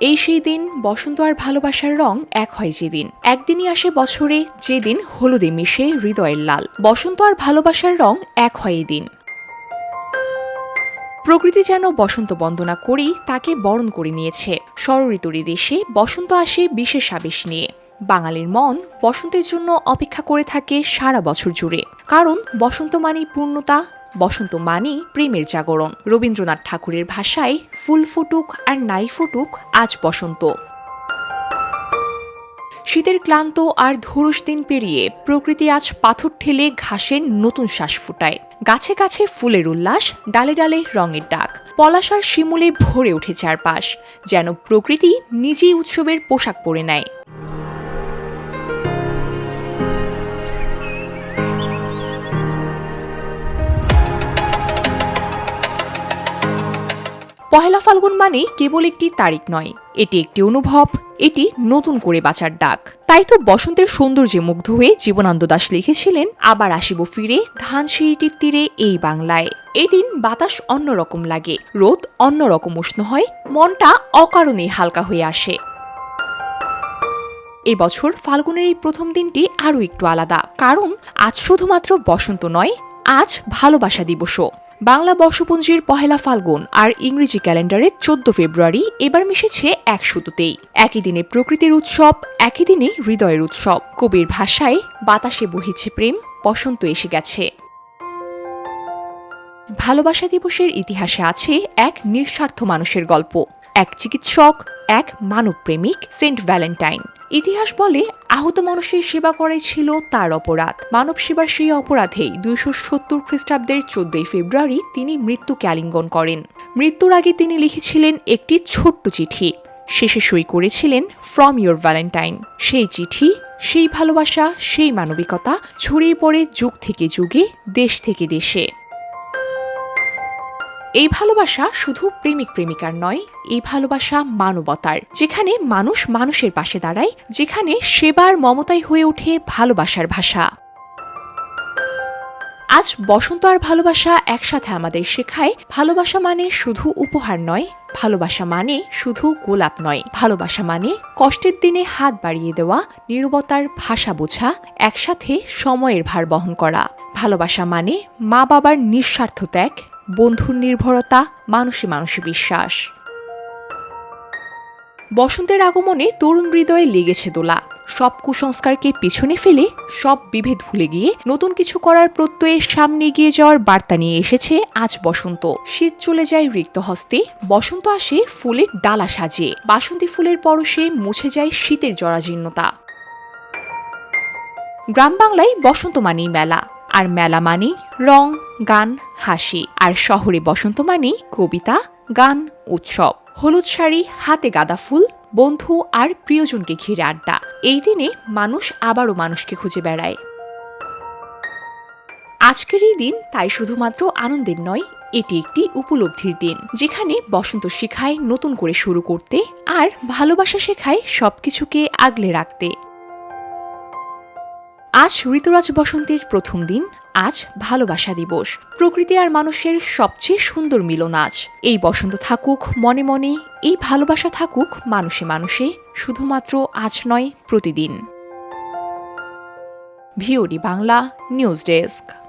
এই সেই দিন বসন্ত আর ভালোবাসার রং এক হয় যেদিন। একদিনই আসে বছরে, যেদিন হলুদে মিশে হৃদয়ের লাল। বসন্ত আর ভালোবাসার রং এক হয় এই দিন। প্রকৃতি যেন বসন্ত বন্দনা করেই তাকে বরণ করে নিয়েছে। ষড়ঋতুরী দেশে বসন্ত আসে বিশেষ আবেশ নিয়ে। বাঙালির মন বসন্তের জন্য অপেক্ষা করে থাকে সারা বছর জুড়ে। কারণ বসন্ত মানেই পূর্ণতা বসন্ত মানেই প্রেমের জাগরণ। রবীন্দ্রনাথ ঠাকুরের ভাষায়, ফুল ফুটুক আর নাই ফুটুক, আজ বসন্ত। শীতের ক্লান্ত আর ধুরুস দিন পেরিয়ে প্রকৃতি আজ পাথর ঠেলে ঘাসের নতুন শ্বাস ফুটায়। গাছে গাছে ফুলের উল্লাস, ডালে ডালে রঙের ডাক। পলাশার শিমুলে ভরে ওঠে চারপাশ, যেন প্রকৃতি নিজেই উৎসবের পোশাক পরে নেয়। পহেলা ফাল্গুন মানে কেবল একটি তারিখ নয়, এটি একটি অনুভব, এটি নতুন করে বাঁচার ডাক। তাই তো বসন্তের সৌন্দর্যে মুগ্ধ হয়ে জীবনানন্দ দাস লিখেছিলেন, আবার আসিব ফিরে ধান সিঁড়িটির তীরে এই বাংলায়। এদিন বাতাস অন্যরকম লাগে, রোদ অন্যরকম উষ্ণ হয়, মনটা অকারণেই হালকা হয়ে আসে। এবছর ফাল্গুনের এই প্রথম দিনটি আরও একটু আলাদা, কারণ আজ শুধুমাত্র বসন্ত নয়, আজ ভালোবাসা দিবসও। বাংলা বর্ষপঞ্জির পহেলা ফাল্গুন আর ইংরেজি ক্যালেন্ডারের চোদ্দ ফেব্রুয়ারি এবার মিশেছে এক সুতোতেই। একই দিনে প্রকৃতির উৎসব, একই দিনে হৃদয়ের উৎসব। কবির ভাষায়, বাতাসে বহিছে প্রেম, বসন্ত এসে গেছে। ভালোবাসা দিবসের ইতিহাসে আছে এক নিঃস্বার্থ মানুষের গল্প। এক চিকিৎসক, এক মানবপ্রেমিক সেন্ট ভ্যালেন্টাইন। ইতিহাস বলে আহত মানুষের সেবা করাই ছিল তার অপরাধ। মানব সেবার সেই অপরাধেই দুইশো সত্তর খ্রিস্টাব্দের চোদ্দই ফেব্রুয়ারি তিনি মৃত্যুকে আলিঙ্গন করেন। মৃত্যুর আগে তিনি লিখেছিলেন একটি ছোট্ট চিঠি। শেষে সই করেছিলেন ফ্রম ইয়োর ভ্যালেন্টাইন সেই চিঠি, সেই ভালোবাসা, সেই মানবিকতা ছড়িয়ে পড়ে যুগ থেকে যুগে, দেশ থেকে দেশে। এই ভালোবাসা শুধু প্রেমিক প্রেমিকার নয়, এই ভালোবাসা মানবতার। যেখানে মানুষ মানুষের পাশে দাঁড়ায়, যেখানে সেবার মমতাই হয়ে ওঠে ভালোবাসার ভাষা। আজ বসন্ত আর ভালোবাসা একসাথে আমাদের শেখায়, ভালোবাসা মানে শুধু উপহার নয়, ভালোবাসা মানে শুধু গোলাপ নয়। ভালোবাসা মানে কষ্টের দিনে হাত বাড়িয়ে দেওয়া, নিরবতার ভাষা বোঝা, একসাথে সময়ের ভার বহন করা। ভালোবাসা মানে মা বাবার নিঃস্বার্থ ত্যাগ বন্ধুর নির্ভরতা, মানুষে মানুষে বিশ্বাস। বসন্তের আগমনে তরুণ হৃদয়ে লেগেছে দোলা। সব কুসংস্কারকে পিছনে ফেলে সব বিভেদ ভুলে গিয়ে নতুন কিছু করার প্রত্যয়ে সামনে এগিয়ে যাওয়ার বার্তা নিয়ে এসেছে আজ বসন্ত। শীত চলে যায় রিক্ত হস্তে, বসন্ত আসে ফুলের ডালা সাজিয়ে বাসন্তী ফুলের পরশে মুছে যায় শীতের জরাজীর্ণতা। গ্রাম বাংলায় বসন্ত মানেই মেলা। আর মেলা মানেই রং, গান, হাসি। আর শহরে বসন্ত মানেই কবিতা, গান, উৎসব। হলুদ শাড়ি, হাতে গাঁদা ফুল, বন্ধু আর প্রিয়জনকে ঘিরে আড্ডা। এই দিনে মানুষ আবারও মানুষকে খুঁজে বেড়ায়। আজকের এই দিন তাই শুধুমাত্র আনন্দের নয়, এটি একটি উপলব্ধির দিন, যেখানে বসন্ত শেখায় নতুন করে শুরু করতে আর ভালোবাসা শেখায় সবকিছুকে আগলে রাখতে। আজ ঋতুরাজ বসন্তের প্রথম দিন, আজ ভালোবাসা দিবস। প্রকৃতি আর মানুষের সবচেয়ে সুন্দর মিলন আজ। এই বসন্ত থাকুক, মনে মনে, এই ভালোবাসা থাকুক মানুষে মানুষে, শুধুমাত্র আজ নয়, প্রতিদিন। VOD Bangla news desk.